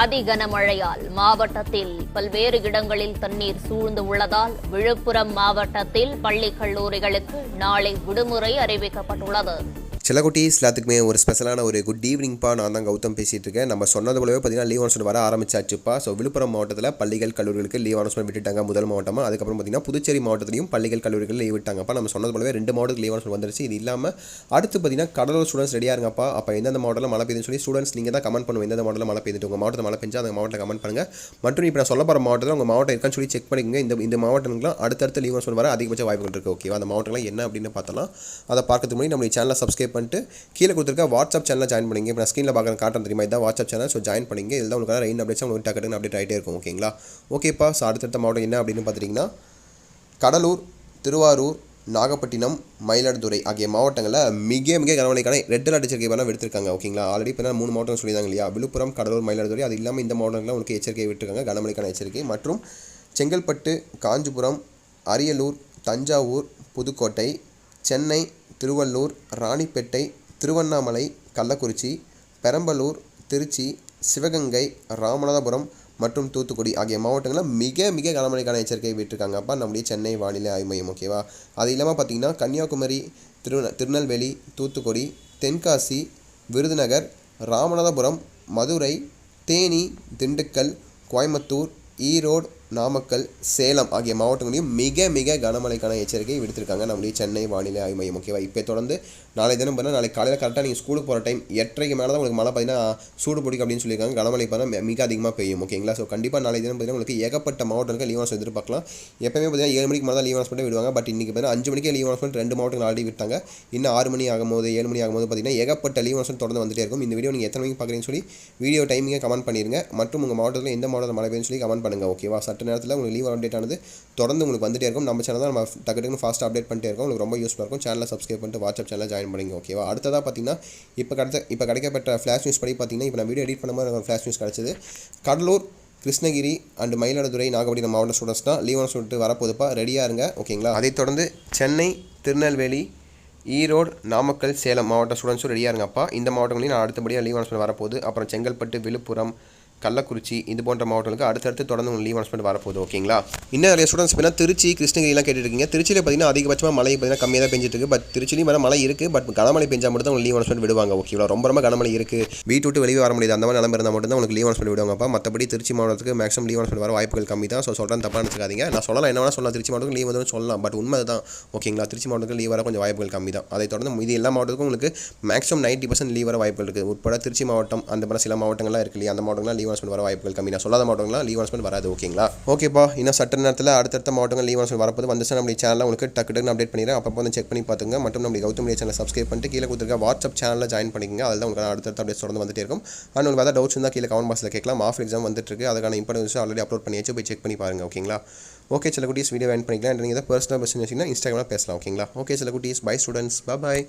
அதி கனமழையால் மாவட்டத்தில் பல்வேறு இடங்களில் தண்ணீர் சூழ்ந்து உள்ளதால் விழுப்புரம் மாவட்டத்தில் பள்ளி கல்லூரிகளுக்கு நாளை விடுமுறை அறிவிக்கப்பட்டுள்ளது. சிலகுட்டீஸ் எல்லாத்துக்குமே ஒரு ஸ்பெஷலான ஒரு குட் ஈவினிங்ப்பா நான் தான் கௌதம் பேசிகிட்டு இருக்கேன். நம்ம சொன்னது போலவே பார்த்தீங்கன்னா லீவ் அனௌன்ஸ்மெண்ட் வர ஆரம்பிச்சாச்சுப்பா. ஸோ விழுப்புரம் மாவட்டத்தில் பள்ளிகள் கல்லூரிகளுக்கு லீவ் அனௌன்ஸ்மெண்ட் விட்டுட்டாங்க முதல் மாவட்டமாக அதுக்கப்புறம் பார்த்தீங்கன்னா புதுச்சேரி மாவட்டத்திலையும் பள்ளிகள் கல்லூரிகள் லீவ் விட்டாங்கப்பா. நம்ம சொன்னது போலவே ரெண்டு மாவட்டத்துக்கு லீவ் அனௌன்ஸ்மெண்ட் வந்துருச்சு. இது இல்லாமல் அடுத்து பார்த்தீங்கன்னா கடலூர் ஸ்டூடெண்ட்ஸ் ரெடியாக இருங்கப்பா. அப்போ எந்தெந்த மாவட்டத்தில் மழை பெய்யுதுன்னு சொல்லி ஸ்டூடெண்ட்ஸ் நீங்கள் தான் கமெண்ட் பண்ணுவோம் எந்த மாவட்டத்தில் மழை பெய்யுது உங்கள் மாவட்டத்தில் மழை பெஞ்சா அந்த மாவட்டத்தில் கமெண்ட் பண்ணுங்கள் மற்றும் இப்போ நான் சொல்ல போகிற மாவட்டத்தில் உங்கள் மாவட்டம் இருக்கான்னு சொல்லி செக் பண்ணிக்கோங்க. இந்த இந்த மாவட்டங்களும் அடுத்தடுத்த லீவ் அனௌன்ஸ்மெண்ட் வர அதிகபட்ச வாய்ப்புகள் இருக்குது ஓகேவா அந்த மாவட்டங்கள்லாம் என்ன அப்படின்னு பார்த்தலாம் அதை பார்க்கறதுக்கு முன்னாடி நம்மளுடைய சேனலை சப்ஸ்கிரைப் பண்ணிட்டு கீழே கொடுத்துருக்க வாட்ஸ்அப் சேனலில் ஜாயின் பண்ணிங்க. இப்போ நான் ஸ்க்ரீனில் பார்க்குற காட்டன் தெரியுமா? இதான் வாட்ஸ்அப் சேனல் ஸோ ஜாயின் பண்ணிங்க. இதில் உங்களுக்கு ரெயின் அப்டேட்ஸ் உங்களுக்கு டக்கு அப்டேட் ஆகிட்டே இருக்கும். ஓகேங்களா ஓகேப்பா ஸோ அடுத்தடுத்த மாவட்டம் என்ன அப்படின்னு பார்த்துட்டிங்கன்னா கடலூர் திருவாரூர் நாகப்பட்டினம் மயிலாடுதுறை ஆகிய மாவட்டங்களில் மிக மிக கனமழைக்கான ரெட் அலர்ட் எச்சரிக்கை வேணால் விடுத்திருக்காங்க. ஓகேங்களா ஆல்ரெடி இப்போ மூணு மாவட்டம் சொல்லியிருந்தாங்க இல்லையா? விழுப்புரம் கடலூர் மயிலாடுதுறை அது இல்லாமல் இந்த மாவட்டங்களில் உங்களுக்கு எச்சரிக்கை விட்டுருக்காங்க. கனமழைக்கான எச்சரிக்கை. மற்றும் செங்கல்பட்டு காஞ்சிபுரம் அரியலூர் தஞ்சாவூர் புதுக்கோட்டை சென்னை திருவள்ளூர் ராணிப்பேட்டை திருவண்ணாமலை கள்ளக்குறிச்சி பெரம்பலூர் திருச்சி சிவகங்கை ராமநாதபுரம் மற்றும் தூத்துக்குடி ஆகிய மாவட்டங்களில் மிக மிக கனமழைக்கான எச்சரிக்கை விட்டுருக்காங்க. அப்போ நம்முடைய சென்னை வானிலை ஆய்வு மையம் ஓகேவா அது இல்லாமல் பார்த்தீங்கன்னா கன்னியாகுமரி திரு திருநெல்வேலி தூத்துக்குடி தென்காசி விருதுநகர் ராமநாதபுரம் மதுரை தேனி திண்டுக்கல் கோயம்புத்தூர் ஈரோடு நாமக்கல் சேலம் ஆகிய மாவட்டங்களையும் மிக மிக கனமழைக்கான எச்சரிக்கை விடுத்திருக்காங்க. நம்முடைய சென்னை வானிலை ஆய்வு மையம். ஓகேவா? இப்போ தொடர்ந்து நாளை தினம் பார்த்தா நாளை காலையில் கரெக்டாக நீங்கள் ஸ்கூலுக்கு போகிற டைம் எட்டரைக்கு மேலே தான் உங்களுக்கு மழை பார்த்தீங்கன்னா சூடு பிடிக்கும் அப்படின்னு சொல்லியிருக்காங்க. கனமழை பார்த்தா மிக அதிகமாக பெய்யும். ஓகேங்களா? ஸோ கண்டிப்பாக நாளை தினம் பார்த்தீங்கன்னா உங்களுக்கு ஏகப்பட்ட மாவட்டங்கள் லீவ் எதிர்பார்க்கலாம். எப்பவுமே பார்த்தீங்கன்னா ஏழு மணிக்கு மேலே தான் லீவ் அனௌன்ஸ்மெண்ட் விடுவாங்க. பட் இன்றைக்கி பார்த்தீங்கன்னா அஞ்சு மணிக்கே லீவ் அனௌன்ஸ்மெண்ட் ரெண்டு மாவட்டங்கள் ஆல்ரெடி விட்டாங்க. இன்னும் ஆறு மணி ஆகும்போது ஏழு மணி ஆகும்போது பார்த்தீங்கன்னா ஏகப்பட்ட லீவ் அனௌன்ஸ்மெண்ட் தொடர்ந்து வந்துட்டே இருக்கும். இந்த வீடியோ நீங்கள் எத்தனை மணிக்கு பார்க்குறீங்கன்னு சொல்லி வீடியோ டைமிங்கை கமெண்ட் பண்ணிடுங்க மற்றும் உங்கள் மாவட்டத்தில் எந்த மாவட்டத்தில் மழை பெய்யுன்னு சொல்லி கமெண்ட் பண்ணுங்கள் ஓகேவா? சட்ட நேரத்தில் உங்களுக்கு லீவ் அப்டேட் ஆனது தொடர்ந்து உங்களுக்கு வந்துட்டே இருக்கும். நம்ம சேனல் தான் நம்ம டக்கு டக்குனு ஃபாஸ்ட் அப்டேட் பண்ணிட்டே இருக்கோம். உங்களுக்கு ரொம்ப யூஸ்ஃபுல்லாக இருக்கும். சேனலை சப்ஸ்கிரைப் பண்ணிட்டு வாட்ஸ்அப் சேனல் ஜாயின் பண்ணிங்க ஓகேவா அடுத்ததாக பார்த்தீங்கன்னா இப்போ கிடைச்ச இப்போ கிடைக்கப்பட்ட ஃப்ளாஷ் நியூஸ் படி பார்த்தீங்கன்னா இப்போ நான் வீடியோ எடிட் பண்ணும்போது ஃப்ளாஷ் நியூஸ் கிடச்சிது. கடலூர் கிருஷ்ணகிரி அண்ட் மயிலாடுதுறை நாகப்பட்டினம் மாவட்ட ஸ்டூடெண்ட்ஸ் தான் லீவ் சொல்லிட்டு வரப்போதுப்பா ரெடியாக இருங்க ஓகேங்களா அதைத் தொடர்ந்து சென்னை திருநெல்வேலி ஈரோடு நாமக்கல் சேலம் மாவட்ட ஸ்டூடெண்ட்ஸும் ரெடியாக இருங்கப்பா. இந்த மாவட்டங்களையும் நான் அடுத்தபடியாக லீவ் அனௌன்ஸ்மெண்ட் வரப்போகுது. அப்புறம் செங்கல்பட்டு விழுப்புரம் கள்ளக்குறிச்சி இது போன்ற மாவட்டங்களுக்கு அடுத்தடுத்து தொடர்ந்து உங்களுக்கு லீவ் அனௌன்ஸ்மெண்ட் வரப்போகுது ஓகேங்களா இன்னும் நிறைய ஸ்டூடெண்ட்ஸ் பார்த்தீங்கன்னா திருச்சி கிருஷ்ணகிரிலாம் கேட்டுருக்கீங்க திருச்சியில் பார்த்தீங்கன்னா அதிகபட்சமாக மழை பார்த்தீங்கன்னா கம்மியாக தான் பெஞ்சிட்டு இருக்கு. பட் திருச்சிலையும் வர மழை இருக்குது பட் கனமழை பெஞ்சால் மட்டும் தான் உங்களுக்கு லீவ் அனௌன்ஸ்மெண்ட் விடுவாங்க ஓகேங்களா ரொம்ப ரொம்ப கனமழை இருக்குது வீட்டு விட்டு வெளியே வர முடியாது. அந்த மாதிரி நிலம இருந்தால் மட்டும் தான் உங்களுக்கு லீவ் அனௌன்ஸ்மெண்ட் விடுவாங்கப்பா. மற்றபடி திருச்சி மாவட்டத்துக்கு மேக்ஸிமம் லீவ் அனௌன்ஸ்மெண்ட் வர வாய்ப்புகள் கம்மி தான். ஸோ சொல்கிறேன் தப்பாக நினச்சிக்காதீங்க. நான் சொல்லலாம் என்ன வேணால் சொல்லலாம். திருச்சி மாவட்டத்துக்கு லீவ் வந்து சொல்லலாம். பட் உண்மை தான் ஓகேங்களா திருச்சி மாவட்டத்துக்கு லீவ் வர கொஞ்சம் வாய்ப்புகள் கம்மி தான். அதை தொடர்ந்து மீதி எல்லா மாவட்டத்துக்கும் உங்களுக்கு மேக்ஸிமம் நைன்ட்டி பர்சன்ட் லீவ் வர வாய்ப்புகள் இருக்குது உட்பட திருச்சி மாவட்டம் அந்த மாதிரி சில மாவட்டங்கள்லாம் இருக்கு இல்லையா? அந்த மாவட்டங்கள்லாம் லீவ் அனௌன்ஸ்மெண்ட் வர வாய்ப்புகள் கம்மி. நான் சொல்லாத மாவட்டங்கள்லாம் லீவ் அனௌன்ஸ்மெண்ட் வராது ஓகேங்களா? ஓகேப்பா. இன்னும் சட்ட நேரத்தில் அடுத்தடுத்த மாவட்டங்கள் லீவ் அனௌன்ஸ்மெண்ட் வரப்போது வந்துச்சு நம்மளுடைய சேனலில் உங்களுக்கு டக்கு டக்குன்னு அப்டேட் பண்ணிடுறேன். அப்போ வந்து செக் பண்ணி பார்த்துங்க மற்றும் நம்மளுடைய கௌதம் சேனல் சப்ஸ்கிரைப் பண்ணிட்டு கீழே கொடுத்துருக்க வாட்ஸ்அப் சேனலில் ஜாயின் பண்ணிக்கங்க. அதில் உங்களுக்கு அடுத்தடுத்த அப்டேட் தொடர்ந்து வந்துட்டே இருக்கும். அண்ட் உங்களுக்கு ஏதாவது டவுட்ஸ் இருந்தால் கீழே கமெண்ட் பாக்ஸில் கேட்கலாம். ஆஃப் எக்ஸாம் வந்துட்டு இருக்கு அதுக்கான இம்பார்ட்டன்ஸ் ஆல்ரெடி அப்லோட் பண்ணியாச்சு. போய் செக் பண்ணி பாருங்க ஓகேங்களா? ஓகே சில குட்டீஸ் வீடியோ வேன் பண்ணிக்கலாம். நீங்கள் பர்சனல் பர்சன் வச்சிங்கன்னா இன்ஸ்டாகிராமில் பேசலாம் ஓகேங்களா? ஓகே சில குட்டீஸ். By students bye